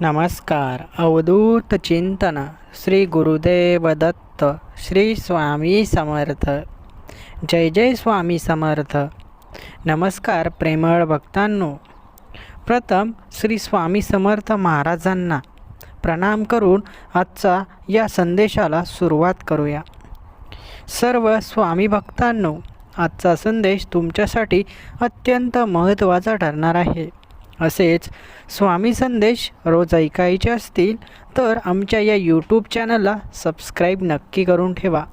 नमस्कार. अवधूत चिंतन श्री गुरुदेव दत्त श्री स्वामी समर्थ. जय जय स्वामी समर्थ. नमस्कार प्रेमळ भक्तांनो. प्रथम श्री स्वामी समर्थ महाराजांना प्रणाम करून आजचा या संदेशाला सुरुवात करूया. सर्व स्वामी भक्तांनो आजचा संदेश तुमच्यासाठी अत्यंत महत्त्वाचा ठरणार आहे. असेच स्वामी संदेश रोज ऐकायचे असतील तर आमच्या या यूट्यूब चॅनलला सबस्क्राईब नक्की करून ठेवा.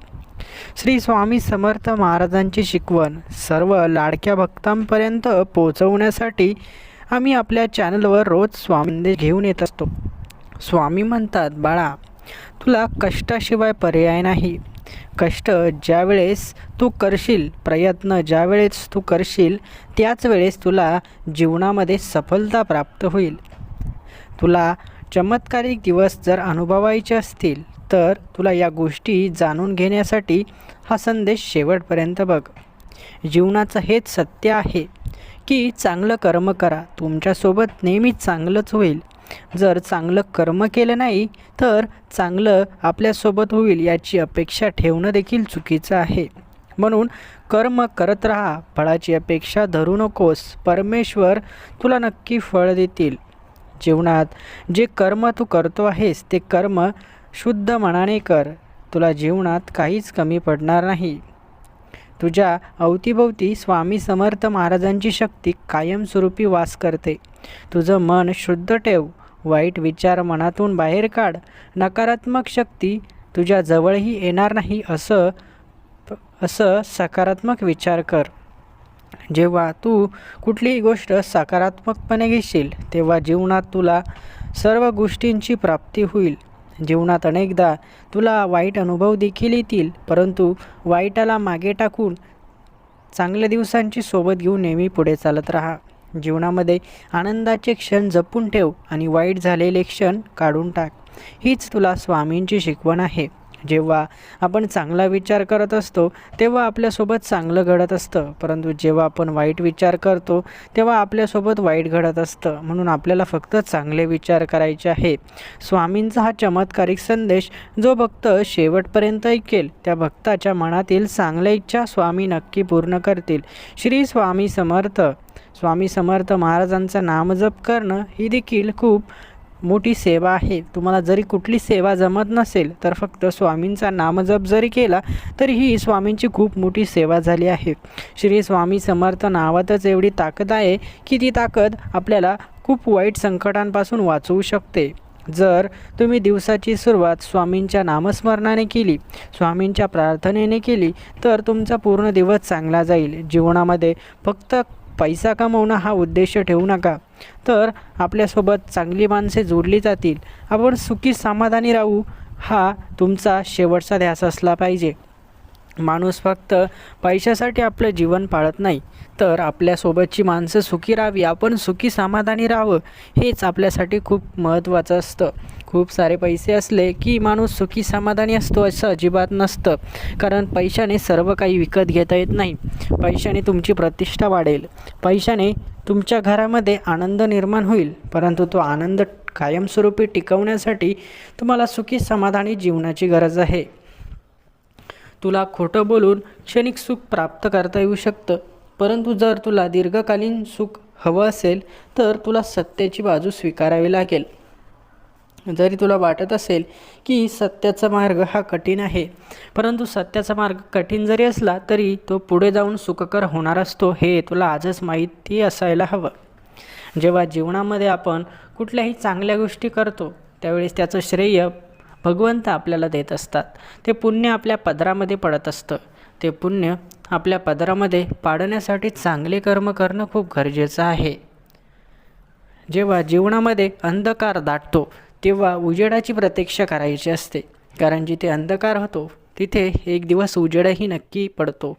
श्री स्वामी समर्थ महाराजांची शिकवण सर्व लाडक्या भक्तांपर्यंत पोहोचवण्यासाठी आम्ही आपल्या चॅनलवर रोज स्वामी संदेश घेऊन येत असतो. स्वामी म्हणतात बाळा तुला कष्टाशिवाय पर्याय नाही. कष्ट ज्या वेळेस तू करशील प्रयत्न ज्या वेळेस तू करशील त्याच वेळेस तुला जीवनामध्ये सफलता प्राप्त होईल. तुला चमत्कारिक दिवस जर अनुभवायचे असतील तर तुला या गोष्टी जाणून घेण्यासाठी हा संदेश शेवटपर्यंत बघ. जीवनाचं हेच सत्य आहे की चांगलं कर्म करा. तुमच्यासोबत नेहमी चांगलंच होईल. जर चांगलं कर्म केलं नाही तर चांगलं आपल्यासोबत होईल याची अपेक्षा ठेवणं देखील चुकीचं आहे. म्हणून कर्म करत राहा फळाची अपेक्षा धरू नकोस परमेश्वर तुला नक्की फळ देतील. जीवनात जे कर्म तू करतो आहेस ते कर्म शुद्ध मनाने कर तुला जीवनात काहीच कमी पडणार नाही. तुझ्या अवतीभोवती स्वामी समर्थ महाराजांची शक्ती कायमस्वरूपी वास करते. तुझं मन शुद्ध ठेव वाईट विचार मनातून बाहेर काढ. नकारात्मक शक्ती तुझ्या जवळही येणार नाही असं असं सकारात्मक विचार कर. जेव्हा तू कुठलीही गोष्ट सकारात्मकपणे घेशील तेव्हा जीवनात तुला सर्व गोष्टींची प्राप्ती होईल. जीवनात अनेकदा तुला वाईट अनुभव देखील येतील परंतु वाईटाला मागे टाकून चांगल्या दिवसांची सोबत घेऊन नेहमी पुढे चालत राहा. जीवनामध्ये आनंदाचे क्षण जपून ठेव आणि वाईट झालेले क्षण काढून टाक. हीच तुला स्वामींची शिकवण आहे. जेव्हा आपण चांगला विचार करत असतो तेव्हा आपल्यासोबत चांगलं घडत असतं. परंतु जेव्हा आपण वाईट विचार करतो तेव्हा आपल्यासोबत वाईट घडत असतं. म्हणून आपल्याला फक्त चांगले विचार करायचे आहे स्वामींचा हा चमत्कारिक संदेश जो भक्त शेवटपर्यंत ऐकेल त्या भक्ताच्या मनातील चांगल्या इच्छा स्वामी नक्की पूर्ण करतील. श्री स्वामी समर्थ. स्वामी समर्थ महाराजांचा नामजप करणं ही देखील खूप मोठी सेवा आहे. तुम्हाला जरी कुठली सेवा जमत नसेल तर फक्त स्वामींचा नामजप जरी केला तरी ही स्वामींची खूप मोठी सेवा झाली आहे. श्री स्वामी समर्थ नावातच एवढी ताकद आहे की ती ताकद आपल्याला खूप वाईट संकटांपासून वाचवू शकते. जर तुम्ही दिवसाची सुरुवात स्वामींच्या नामस्मरणाने केली स्वामींच्या प्रार्थनेने केली तर तुमचा पूर्ण दिवस चांगला जाईल. जीवनामध्ये फक्त पैसा कमवणं हा उद्देश ठेवू नका. तर आपल्यासोबत चांगली माणसे जोडली जातील. आपण सुखी समाधानी राहू हा तुमचा शेवटचा ध्यास असला पाहिजे. माणूस फक्त पैशासाठी आपलं जीवन पाळत नाही तर आपल्यासोबतची माणसं सुखी राहावी. आपण सुखी समाधानी राहावं हेच आपल्यासाठी खूप महत्त्वाचं असतं. खूप सारे पैसे असले की माणूस सुखी समाधानी असतो असं अजिबात नसतं. कारण पैशाने सर्व काही विकत घेता येत नाही. पैशाने तुमची प्रतिष्ठा वाढेल. पैशाने तुमच्या घरामध्ये आनंद निर्माण होईल. परंतु तो आनंद कायमस्वरूपी टिकवण्यासाठी तुम्हाला सुखी समाधानी जीवनाची गरज आहे. तुला खोटं बोलून क्षणिक सुख प्राप्त करता येऊ शकतं. परंतु जर तुला दीर्घकालीन सुख हवं असेल तर तुला सत्याची बाजू स्वीकारावी लागेल. जरी तुला वाटत असेल की सत्याचा मार्ग हा कठीण आहे परंतु सत्याचा मार्ग कठीण जरी असला तरी तो पुढे जाऊन सुखकर होणार असतो हे तुला आजच माहिती असायला हवं. जेव्हा जीवनामध्ये आपण कुठल्याही चांगल्या गोष्टी करतो त्यावेळेस त्याचं श्रेय भगवंत आपल्याला देत असतात. ते पुण्य आपल्या पदरामध्ये पडत असतं. ते पुण्य आपल्या पदरामध्ये पाडण्यासाठी चांगले कर्म करणं खूप गरजेचं आहे. जेव्हा जीवनामध्ये अंधकार दाटतो तेव्हा उजेडाची प्रतीक्षा करायची असते. कारण जिथे अंधकार होतो तिथे एक दिवस उजेडही नक्की पडतो.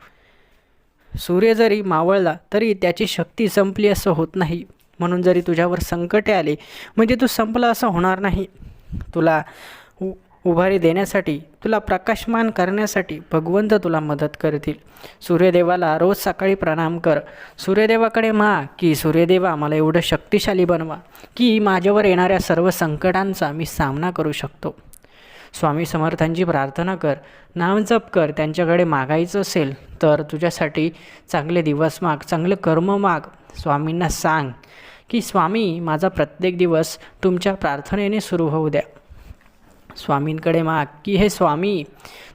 सूर्य जरी मावळला तरी त्याची शक्ती संपली असं होत नाही. म्हणून जरी तुझ्यावर संकटे आले म्हणजे तू संपला असं होणार नाही. तुला उभारी देण्यासाठी तुला प्रकाशमान करण्यासाठी भगवंत तुला मदत करतील. सूर्यदेवाला रोज सकाळी प्रणाम कर. सूर्यदेवाकडे मा की सूर्यदेवा मला एवढं शक्तिशाली बनवा की माझ्यावर येणाऱ्या सर्व संकटांचा मी सामना करू शकतो. स्वामी समर्थांची प्रार्थना कर. नाम जप कर. त्यांच्याकडे मागायचं असेल तर तुझ्यासाठी चांगले दिवस माग चांगलं कर्म माग. स्वामींना सांग की स्वामी माझा प्रत्येक दिवस तुमच्या प्रार्थनेने सुरू होऊ द्या. स्वामींकडे माग की हे स्वामी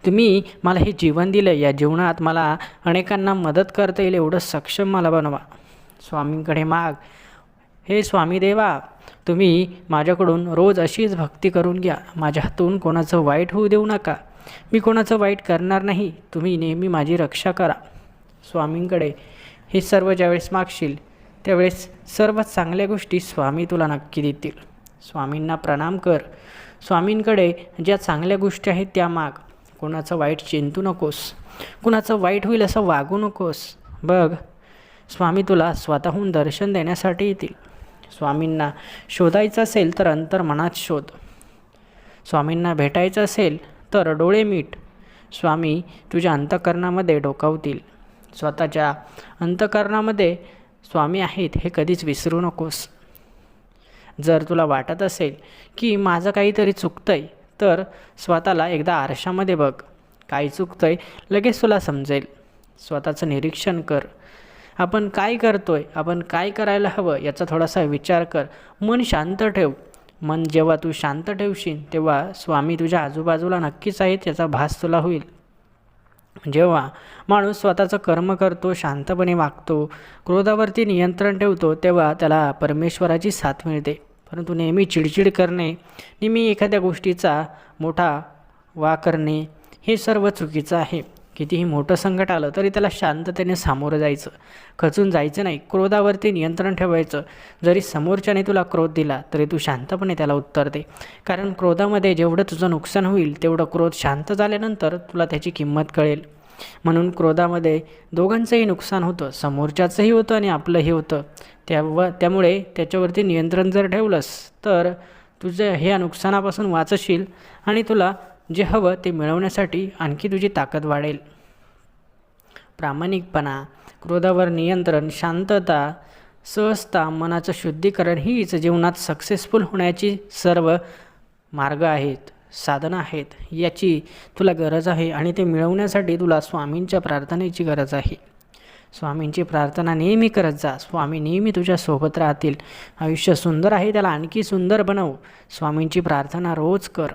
तुम्ही मला हे जीवन दिलं या जीवनात मला अनेकांना मदत करता येईल एवढं सक्षम मला बनवा. स्वामींकडे माग हे स्वामी देवा तुम्ही माझ्याकडून रोज अशीच भक्ती करून घ्या. माझ्या हातून कोणाचं वाईट होऊ देऊ नका. मी कोणाचं वाईट करणार नाही. तुम्ही नेहमी माझी रक्षा करा. स्वामींकडे हे सर्व ज्यावेळेस मागशील त्यावेळेस सर्व चांगल्या गोष्टी स्वामी तुला नक्की देतील. स्वामींना प्रणाम कर. स्वामींकडे ज्या चांगल्या गोष्टी आहेत त्या माग. कोणाचं वाईट चिंतू नकोस. कुणाचं वाईट होईल असं वागू नकोस. बघ स्वामी तुला स्वतःहून दर्शन देण्यासाठी येतील. स्वामींना शोधायचं असेल तर अंतर्मनात शोध. स्वामींना भेटायचं असेल तर डोळे मीठ स्वामी तुझ्या अंतकरणामध्ये डोकावतील. स्वतःच्या अंतकरणामध्ये स्वामी आहेत हे कधीच विसरू नकोस. जर तुला वाटत असेल की माझं काहीतरी चुकतं आहे तर स्वतःला एकदा आरशामध्ये बघ. काय चुकतं आहे लगेच तुला समजेल. स्वतःचं निरीक्षण कर. आपण काय करतो आहे आपण काय करायला हवं याचा थोडासा विचार कर. मन शांत ठेव. मन जेव्हा तू शांत ठेवशील तेव्हा स्वामी तुझ्या आजूबाजूला नक्कीच आहेत याचा भास तुला होईल. जेव्हा माणूस स्वतःचं कर्म करतो शांतपणे वागतो क्रोधावरती नियंत्रण ठेवतो तेव्हा त्याला परमेश्वराची साथ मिळते. परंतु नेहमी चिडचिड करणे नेहमी एखाद्या गोष्टीचा मोठा वा करणे हे सर्व चुकीचं आहे. कितीही मोठं संकट आलं तरी त्याला शांततेने सामोरं जायचं. खचून जायचं नाही क्रोधावरती नियंत्रण ठेवायचं. जरी समोरच्याने तुला क्रोध दिला तरी तू शांतपणे त्याला उत्तर दे. कारण क्रोधामध्ये जेवढं तुझं नुकसान होईल तेवढं क्रोध शांत झाल्यानंतर तुला त्याची किंमत कळेल. म्हणून क्रोधामध्ये दोघांचंही नुकसान होतं समोरच्याचंही होतं आणि आपलंही होतं. त्याव त्यामुळे त्याच्यावरती नियंत्रण जर ठेवलंस तर तुझं ह्या नुकसानापासून वाचशील आणि तुला जे हवं ते मिळवण्यासाठी आणखी तुझी ताकद वाढेल. प्रामाणिकपणा क्रोधावर नियंत्रण शांतता सहजता मनाचं शुद्धीकरण हीच जीवनात सक्सेसफुल होण्याची सर्व मार्ग आहेत. साधनं आहेत याची तुला गरज आहे आणि ते मिळवण्यासाठी तुला स्वामींच्या प्रार्थनेची गरज आहे. स्वामींची प्रार्थना नेहमी करत जा. स्वामी नेहमी तुझ्या सोबत राहतील. आयुष्य सुंदर आहे त्याला आणखी सुंदर बनव. स्वामींची प्रार्थना रोज कर.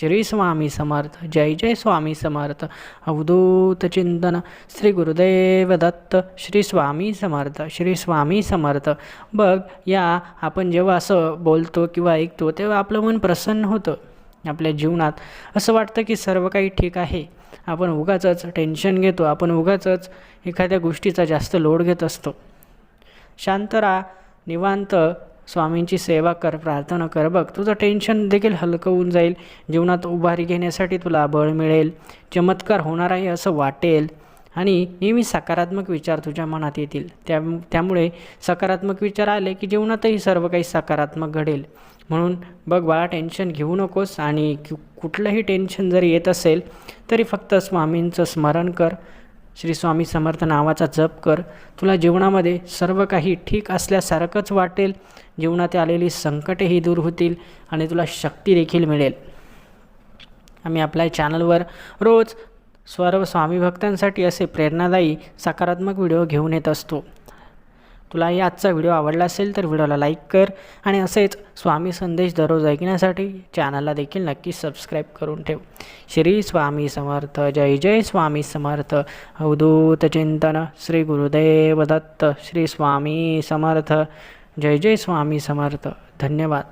श्री स्वामी समर्थ जय जय स्वामी समर्थ. अवधूत चिंतन श्री गुरुदेव दत्त. श्री स्वामी समर्थ श्री स्वामी समर्थ. बघ या आपण जेव्हा असं बोलतो किंवा ऐकतो तेव्हा आपलं मन प्रसन्न होतं. आपल्या जीवनात. असं वाटतं की सर्व काही ठीक आहे. आपण उगाचच टेन्शन घेतो. आपण उगाचच एखाद्या गोष्टीचा जास्त लोड घेत असतो. शांत राहा. निवांत स्वामींची सेवा कर. प्रार्थना कर. बघ तुझं टेन्शन देखील हलकं होऊन जाईल. जीवनात उभारी घेण्यासाठी तुला बळ मिळेल. चमत्कार होणार आहे असं वाटेल. आणि नेहमी सकारात्मक विचार तुझ्या मनात येतील. त्या त्यामुळे सकारात्मक विचार आले की जीवनातही सर्व काही सकारात्मक घडेल. म्हणून बघ बाळा टेन्शन घेऊ नकोस आणि कुठलंही टेन्शन जरी येत असेल तरी फक्त स्वामींचं स्मरण कर. श्री स्वामी समर्थ नावाचा जप कर. तुला जीवनामध्ये सर्व काही ठीक असल्यासारखंच वाटेल. जीवनात आलेली संकटेही दूर होतील आणि तुला शक्ती देखील मिळेल. आम्ही आपल्या चॅनलवर रोज सर्व स्वामी भक्तांसाठी असे प्रेरणादायी सकारात्मक व्हिडिओ घेऊन येत असतो. तुलाही आजचा व्हिडिओ आवडला असेल तर व्हिडिओला लाईक कर आणि असेच स्वामी संदेश दररोज ऐकण्यासाठी चॅनलला देखील नक्की सबस्क्राईब करून ठेव. श्री स्वामी समर्थ जय जय स्वामी समर्थ. अवधूत चिंतन श्री गुरुदेव दत्त श्री स्वामी समर्थ. जय जय स्वामी समर्थ. धन्यवाद.